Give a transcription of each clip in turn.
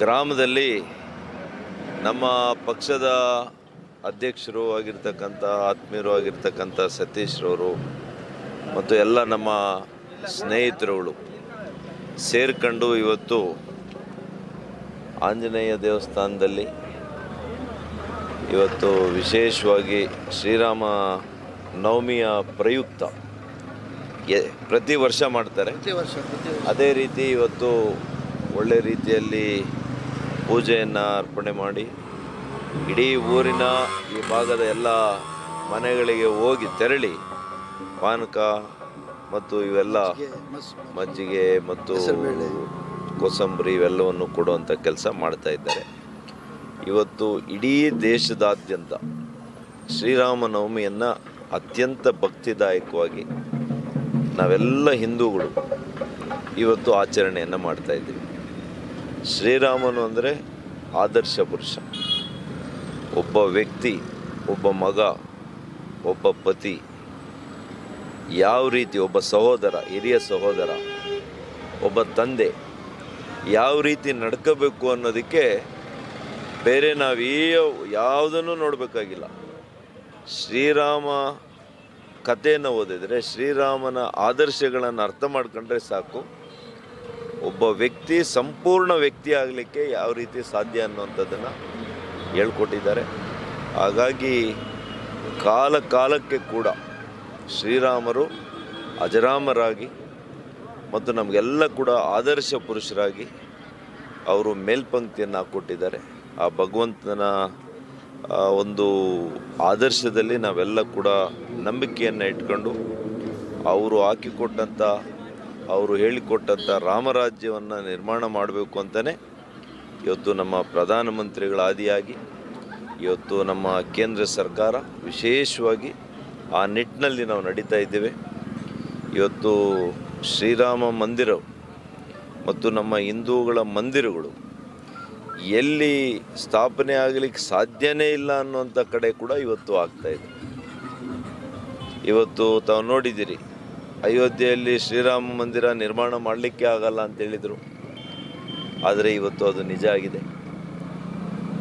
ಗ್ರಾಮದಲ್ಲಿ ನಮ್ಮ ಪಕ್ಷದ ಅಧ್ಯಕ್ಷರು ಆಗಿರ್ತಕ್ಕಂಥ ಆತ್ಮೀಯರು ಆಗಿರ್ತಕ್ಕಂಥ ಸತೀಶ್ರವರು ಮತ್ತು ಎಲ್ಲ ನಮ್ಮ ಸ್ನೇಹಿತರುಗಳು ಸೇರ್ಕೊಂಡು ಇವತ್ತು ಆಂಜನೇಯ ದೇವಸ್ಥಾನದಲ್ಲಿ ಇವತ್ತು ವಿಶೇಷವಾಗಿ ಶ್ರೀರಾಮ ನವಮಿಯ ಪ್ರಯುಕ್ತ ಎ- ಪ್ರತಿ ವರ್ಷ ಮಾಡ್ತಾರೆ. ಅದೇ ರೀತಿ ಇವತ್ತು ಒಳ್ಳೆ ರೀತಿಯಲ್ಲಿ ಪೂಜೆಯನ್ನು ಅರ್ಪಣೆ ಮಾಡಿ ಇಡೀ ಊರಿನ ಈ ಭಾಗದ ಎಲ್ಲ ಮನೆಗಳಿಗೆ ಹೋಗಿ ತೆರಳಿ ಪಾನಕ ಮತ್ತು ಇವೆಲ್ಲ ಮಜ್ಜಿಗೆ ಮತ್ತು. ಕೋಸಂಬರಿ ಇವೆಲ್ಲವನ್ನು ಕೊಡುವಂಥ ಕೆಲಸ ಮಾಡ್ತಾ ಇದ್ದಾರೆ ಇವತ್ತು ಇಡೀ ದೇಶದಾದ್ಯಂತ ಶ್ರೀರಾಮನವಮಿಯನ್ನು ಅತ್ಯಂತ ಭಕ್ತಿದಾಯಕವಾಗಿ ನಾವೆಲ್ಲ ಹಿಂದೂಗಳು ಇವತ್ತು ಆಚರಣೆಯನ್ನು ಮಾಡ್ತಾ ಇದ್ದೀವಿ ಶ್ರೀರಾಮನು ಅಂದರೆ ಆದರ್ಶ ಪುರುಷ. ಒಬ್ಬ ವ್ಯಕ್ತಿ, ಒಬ್ಬ ಮಗ, ಒಬ್ಬ ಪತಿ, ಯಾವ ರೀತಿ ಒಬ್ಬ ಸಹೋದರ, ಹಿರಿಯ ಸಹೋದರ, ಒಬ್ಬ ತಂದೆ ಯಾವ ರೀತಿ ನಡ್ಕೋಬೇಕು ಅನ್ನೋದಕ್ಕೆ ಬೇರೆ ನಾವು ಯಾವುದನ್ನು ನೋಡಬೇಕಾಗಿಲ್ಲ. ಶ್ರೀರಾಮ ಕಥೆಯನ್ನು ಓದಿದರೆ ಶ್ರೀರಾಮನ ಆದರ್ಶಗಳನ್ನು ಅರ್ಥ ಮಾಡ್ಕೊಂಡ್ರೆ ಸಾಕು. ಒಬ್ಬ ವ್ಯಕ್ತಿ ಸಂಪೂರ್ಣ ವ್ಯಕ್ತಿ ಆಗಲಿಕ್ಕೆ ಯಾವ ರೀತಿ ಸಾಧ್ಯ ಅನ್ನುವಂಥದ್ದನ್ನು ಹೇಳ್ಕೊಟ್ಟಿದ್ದಾರೆ. ಹಾಗಾಗಿ ಕಾಲ ಕಾಲಕ್ಕೆ ಕೂಡ ಶ್ರೀರಾಮರು ಅಜರಾಮರಾಗಿ ಮತ್ತು ನಮಗೆಲ್ಲ ಕೂಡ ಆದರ್ಶ ಪುರುಷರಾಗಿ ಅವರು ಮೇಲ್ಪಂಕ್ತಿಯನ್ನು ಹಾಕ್ಕೊಟ್ಟಿದ್ದಾರೆ ಆ ಭಗವಂತನ ಒಂದು ಆದರ್ಶದಲ್ಲಿ ನಾವೆಲ್ಲ ಕೂಡ ನಂಬಿಕೆಯನ್ನು ಇಟ್ಕೊಂಡು ಅವರು ಹಾಕಿಕೊಟ್ಟಂಥ ಅವರು ಹೇಳಿಕೊಟ್ಟಂಥ ರಾಮರಾಜ್ಯವನ್ನು ನಿರ್ಮಾಣ ಮಾಡಬೇಕು ಅಂತಲೇ ಇವತ್ತು ನಮ್ಮ ಪ್ರಧಾನಮಂತ್ರಿಗಳ ಆದಿಯಾಗಿ ಇವತ್ತು ನಮ್ಮ ಕೇಂದ್ರ ಸರ್ಕಾರ ವಿಶೇಷವಾಗಿ ಆ ನಿಟ್ಟಿನಲ್ಲಿ ನಾವು ನಡೀತಾ ಇದ್ದೇವೆ. ಇವತ್ತು ಶ್ರೀರಾಮ ಮಂದಿರ ಮತ್ತು ನಮ್ಮ ಹಿಂದೂಗಳ ಮಂದಿರಗಳು ಎಲ್ಲಿ ಸ್ಥಾಪನೆ ಆಗಲಿಕ್ಕೆ ಸಾಧ್ಯನೇ ಇಲ್ಲ ಅನ್ನುವಂಥ ಕಡೆ ಕೂಡ ಇವತ್ತು ಆಗ್ತಾ ಇದೆ. ಇವತ್ತು ತಾವು ನೋಡಿದ್ದೀರಿ ಅಯೋಧ್ಯೆಯಲ್ಲಿ ಶ್ರೀರಾಮ ಮಂದಿರ ನಿರ್ಮಾಣ ಮಾಡಲಿಕ್ಕೆ ಆಗಲ್ಲ ಅಂತ ಹೇಳಿದರು. ಆದರೆ ಇವತ್ತು ಅದು ನಿಜ ಆಗಿದೆ.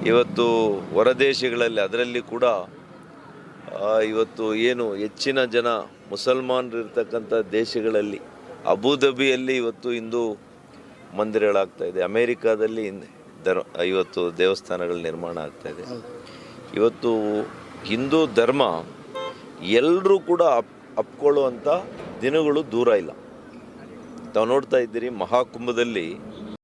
ಇವತ್ತು ಹೊರದೇಶಗಳಲ್ಲಿ ಅದರಲ್ಲಿ ಕೂಡ ಇವತ್ತು ಏನು ಹೆಚ್ಚಿನ ಜನ ಮುಸಲ್ಮಾನರು ಇರ್ತಕ್ಕಂಥ ದೇಶಗಳಲ್ಲಿ ಅಬುಧಾಬಿಯಲ್ಲಿ ಇವತ್ತು ಹಿಂದೂ ಮಂದಿರಗಳಾಗ್ತಾಯಿದೆ ಅಮೇರಿಕಾದಲ್ಲಿ ಹಿಂದ್- ಧರ್ ಇವತ್ತು ದೇವಸ್ಥಾನಗಳ ನಿರ್ಮಾಣ ಆಗ್ತಾಯಿದೆ ಇದೆ. ಇವತ್ತು ಹಿಂದೂ ಧರ್ಮ ಎಲ್ಲರೂ ಕೂಡ ಅಪ್ ಅಪ್ಕೊಳ್ಳುವಂಥ ದಿನಗಳು ದೂರ ಇಲ್ಲ. ತಾವು ನೋಡ್ತಾ ಇದ್ದೀರಿ ಮಹಾಕುಂಭದಲ್ಲಿ